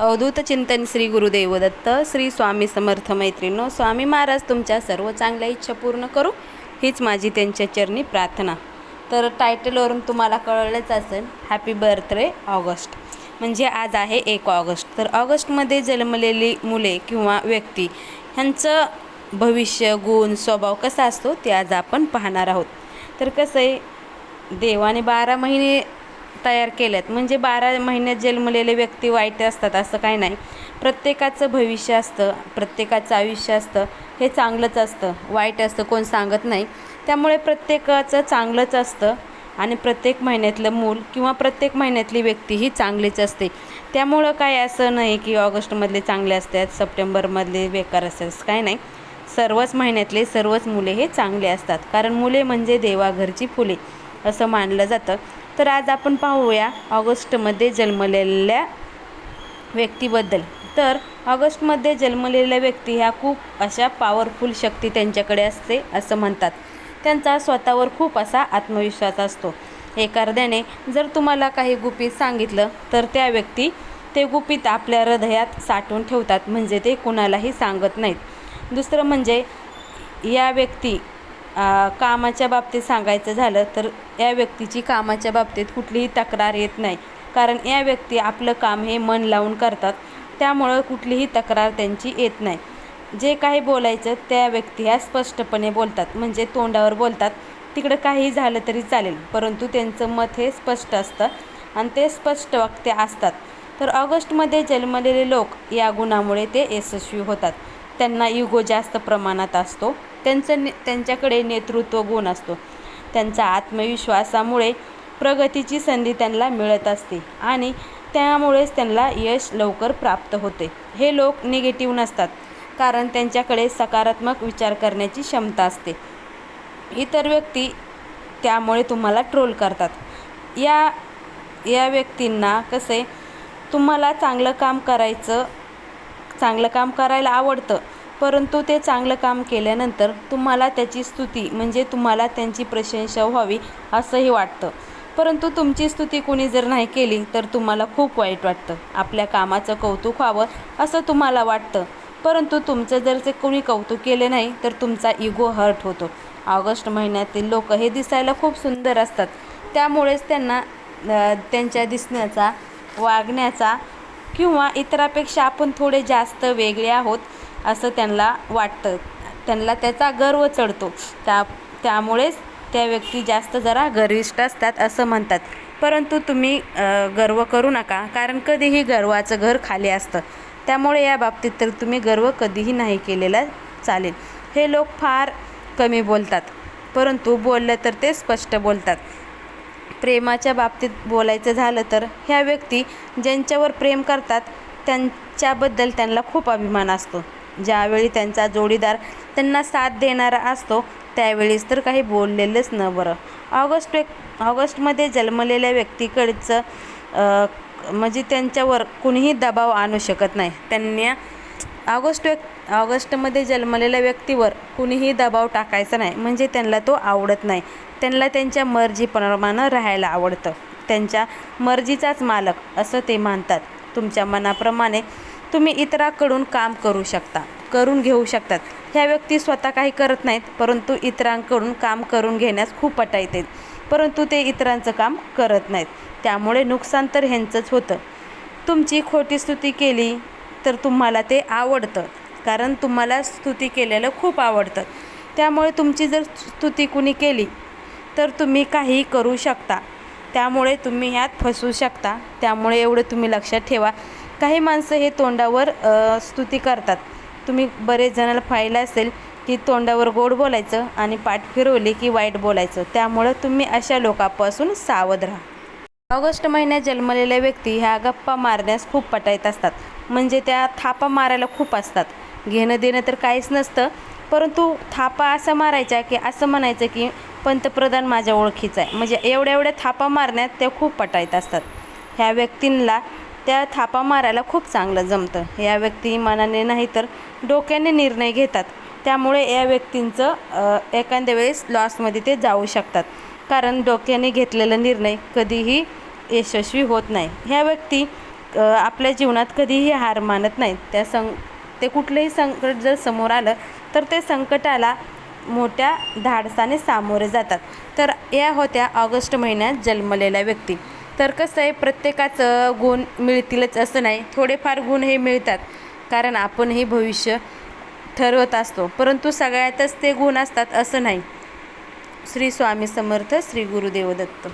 अवधूत चिंतन श्री गुरुदेव दत्त श्री स्वामी समर्थ मैत्रिणो स्वामी महाराज तुमच्या सर्व चांगल्या इच्छा पूर्ण करू हीच माझी त्यांच्या चरणी प्रार्थना. तर टायटलवरून तुम्हाला कळलंच असेल हॅपी बर्थडे ऑगस्ट. म्हणजे आज आहे एक ऑगस्ट. तर ऑगस्टमध्ये जन्मलेली मुले किंवा व्यक्ती ह्यांचं भविष्य गुण स्वभाव कसा असतो ते आज आपण पाहणार आहोत. तर कसं आहे देवाने बारा महिने तयार केल्यात. म्हणजे बारा महिन्यात जन्मलेले व्यक्ती वाईट असतात असं काही नाही. प्रत्येकाचं भविष्य असतं प्रत्येकाचं आयुष्य असतं हे चांगलंच असतं. वाईट असतं कोण सांगत नाही. त्यामुळे प्रत्येकाचं चांगलंच असतं आणि प्रत्येक महिन्यातलं मूल किंवा प्रत्येक महिन्यातली व्यक्ती ही चांगलीच असते. त्यामुळं काय असं नाही की ऑगस्टमधले चांगले असतात सप्टेंबरमधले बेकार असतात काय नाही. सर्वच महिन्यातले सर्वच मुले हे चांगले असतात. कारण मुले म्हणजे देवाघरची फुले असं मानलं जातं. तर आज आपण पाहूया ऑगस्टमध्ये जन्मलेल्या व्यक्तीबद्दल. तर ऑगस्टमध्ये जन्मलेल्या व्यक्ती ह्या खूप अशा पॉवरफुल शक्ती त्यांच्याकडे असते असं म्हणतात. त्यांचा स्वतःवर खूप असा आत्मविश्वास असतो. एखाद्याने जर तुम्हाला काही गुपित सांगितलं तर त्या व्यक्ती ते गुपित आपल्या हृदयात साठवून ठेवतात म्हणजे ते कुणालाही सांगत नाहीत. दुसरं म्हणजे या व्यक्ती कामाच्या बाबतीत सांगायचं झालं तर या व्यक्तीची कामाच्या बाबतीत कुठलीही तक्रार येत नाही. कारण या व्यक्ती आपलं काम हे मन लावून करतात. त्यामुळं कुठलीही तक्रार त्यांची येत नाही. जे काही बोलायचं त्या व्यक्ती ह्या स्पष्टपणे बोलतात. म्हणजे तोंडावर बोलतात. तिकडं काही झालं तरी चालेल. परंतु त्यांचं मत हे स्पष्ट असतं आणि ते स्पष्ट वक्ते असतात. तर ऑगस्टमध्ये जन्मलेले लोक या गुणामुळे ते यशस्वी होतात. त्यांना इगो जास्त प्रमाणात असतो. त्यांचं ने त्यांच्याकडे नेतृत्व गुण असतो. त्यांचा आत्मविश्वासामुळे प्रगतीची संधी त्यांना मिळत असते आणि त्यामुळेच त्यांना यश लवकर प्राप्त होते. हे लोक निगेटिव्ह नसतात कारण त्यांच्याकडे सकारात्मक विचार करण्याची क्षमता असते. इतर व्यक्ती त्यामुळे तुम्हाला ट्रोल करतात. या या व्यक्तींना कसे तुम्हाला चांगलं काम करायचं चांगलं काम करायला आवडतं परंतु ते चांगलं काम केल्यानंतर तुम्हाला त्याची स्तुती म्हणजे तुम्हाला त्यांची प्रशंसा व्हावी असंही वाटतं. परंतु तुमची स्तुती कोणी जर नाही केली तर तुम्हाला खूप वाईट वाटतं. आपल्या कामाचं कौतुक व्हावं असं तुम्हाला वाटतं. परंतु तुमचं जर ते कोणी कौतुक केले नाही तर तुमचा इगो हर्ट होतो. ऑगस्ट महिन्यातील लोक हे दिसायला खूप सुंदर असतात. त्यामुळेच त्यांना त्यांच्या दिसण्याचा वागण्याचा किंवा इतरापेक्षा आपण थोडे जास्त वेगळे आहोत असं त्यांना वाटतं. त्यांना त्याचा गर्व चढतो. त्या त्यामुळेच त्या व्यक्ती जास्त जरा गर्विष्ठ असतात असं म्हणतात. परंतु तुम्ही गर्व करू नका. कारण कधीही गर्वाचं घर खाली असतं. त्यामुळे या बाबतीत तर तुम्ही गर्व कधीही नाही केलेला चालेल. हे लोक फार कमी बोलतात. परंतु बोललं तर ते स्पष्ट बोलतात. प्रेमाच्या बाबतीत बोलायचं झालं तर ह्या व्यक्ती ज्यांच्यावर प्रेम करतात त्यांच्याबद्दल त्यांना खूप अभिमान असतो. ज्यावेळी त्यांचा जोडीदार त्यांना साथ देणारा असतो त्यावेळीच तर काही बोललेलंच न बरं. ऑगस्ट एक ऑगस्टमध्ये जन्मलेल्या व्यक्तीकडचं म्हणजे त्यांच्यावर कुणीही दबाव आणू शकत नाही. त्यांना ऑगस्ट व्यक् ऑगस्टमध्ये जन्मलेल्या व्यक्तीवर कुणीही दबाव टाकायचा नाही म्हणजे त्यांना तो आवडत नाही. त्यांना त्यांच्या मर्जीप्रमाणे राहायला आवडतं. त्यांच्या मर्जीचाच मालक असं ते मानतात तुमच्या मनाप्रमाणे तुम्ही इतरांकडून काम करू शकता करून घेऊ शकतात. ह्या व्यक्ती स्वतः काही करत नाहीत परंतु इतरांकडून काम करून घेण्यास खूप पटायत. परंतु ते इतरांचं काम करत नाहीत. त्यामुळे नुकसान तर ह्यांचंच होतं. तुमची खोटी स्तुती केली तर तुम्हाला ते आवडतं कारण तुम्हाला स्तुती केलेलं खूप आवडतं. त्यामुळे तुमची जर स्तुती कुणी केली तर तुम्ही काहीही करू शकता. त्यामुळे तुम्ही ह्यात फसू शकता. त्यामुळे एवढं तुम्ही लक्षात ठेवा. काही माणसं हे तोंडावर स्तुती करतात. तुम्ही बरेच जणाला पाहिलं असेल की तोंडावर गोड बोलायचं आणि पाठ फिरवली की वाईट बोलायचं. त्यामुळं तुम्ही अशा लोकांपासून सावध राहा. ऑगस्ट महिन्यात जन्मलेल्या व्यक्ती ह्या गप्पा मारण्यास खूप पटायत असतात. म्हणजे त्या थापा मारायला खूप असतात. घेणं देणं तर काहीच नसतं. परंतु थापा असं मारायचा की असं म्हणायचं की पंतप्रधान माझ्या ओळखीचा आहे. म्हणजे एवढ्या एवढ्या थापा मारण्यात त्या खूप पटायत असतात. ह्या व्यक्तींना त्या थापा मारायला खूप चांगलं जमतं. या व्यक्ती मनाने नाही तर डोक्याने निर्णय घेतात. त्यामुळे या व्यक्तींचं एखाद्या वेळेस लॉसमध्ये ते जाऊ शकतात. कारण डोक्याने घेतलेला निर्णय कधीही यशस्वी होत नाही. ह्या व्यक्ती आपल्या जीवनात कधीही हार मानत नाहीत त्या सं ते कुठलंही संकट जर समोर आलं तर ते संकटाला मोठ्या धाडसाने सामोरे जातात. तर या होत्या ऑगस्ट महिन्यात जन्मलेल्या व्यक्ती. तर कसं आहे प्रत्येकाचं गुण मिळतीलच असं नाही. थोडेफार गुण हे मिळतात कारण आपण हे भविष्य ठरवत असतो. परंतु सगळ्यातच ते गुण असतात असं नाही. श्री स्वामी समर्थ श्री गुरुदेव दत्त.